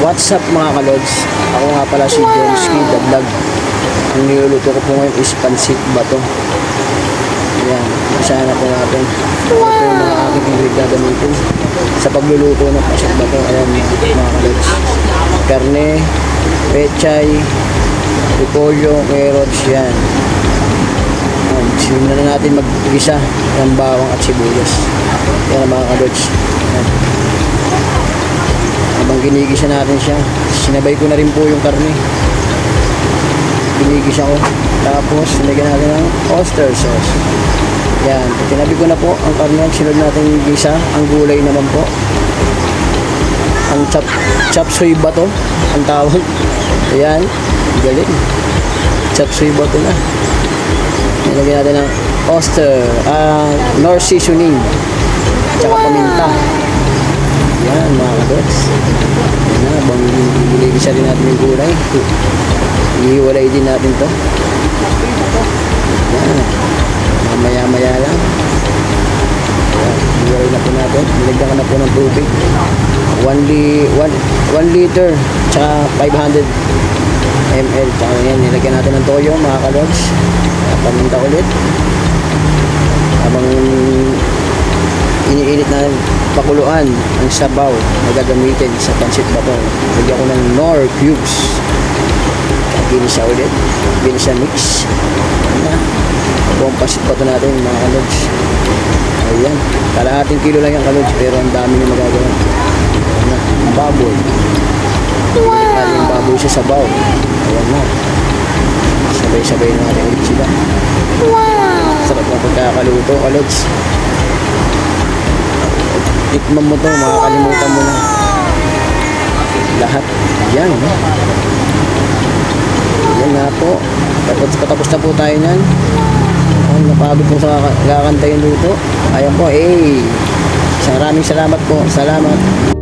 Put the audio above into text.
What's up mga kalods? Ako nga pala si Jomski the Vlog. Ang niluluto ko po ngayon is pansit bato. Ayan, isa na po natin. Ito yung mga aking ingrid gagamitin sa pagluluto ng pansit bato. Ayan mga kalods. Karne, pechay, repolyo, carrots, yan. Ayan, simulan na natin mag-gisa ng bawang at sibuyas. Yan mga kalods. Ayan. Habang ginigisa natin siya, sinabay ko na rin po yung karne. Ginigisa ko. Tapos, nilagyan natin ng oyster sauce. Yan. Tinabi ko na po ang karne. Sinod natin yung gisa. Ang gulay naman po. Ang chop, chop suey ba to? Ang tawag. Ayan. Galing. Chop suey ba to na? Nilagyan natin ng oyster. ah nor seasoning. Tsaka paminta. Yan mga kadots. Yan na, bang gulay-gisa rin natin yung gulay. Ihiwalay din natin to. Yan. Mamaya-maya lang. Ihiwalay na po natin. Nilagyan ko na po ng tubig. 1 li 1 liter tsaka 500 ml. Tsaka yan, nilagyan natin ng toyo mga kadots. Paminta ulit. Habang iniinit na pakuluan ang sabaw na gagamitin sa pansit bato. Lagyan ko ng nor cubes. Ginisa ulit. Ginisa mix. Ayan na. Ito ang pansit bato natin mga kalods. Ayan. Kalahating kilo lang yung kalods pero ang dami nyo magagawa. Ayan na. Baboy. Wow. yung baboy sa sabaw. Ayan na. Sabay-sabay natin ulit sila. Wow. Sarap na pagkakaluto kalods tikman mo to, makakalimutan mo na. Lahat yan. No? yan na po. Tapos patapos na po tayo nyan ay napagod po sa kakanta yung luto. Ayan po eh. Maraming salamat po. Salamat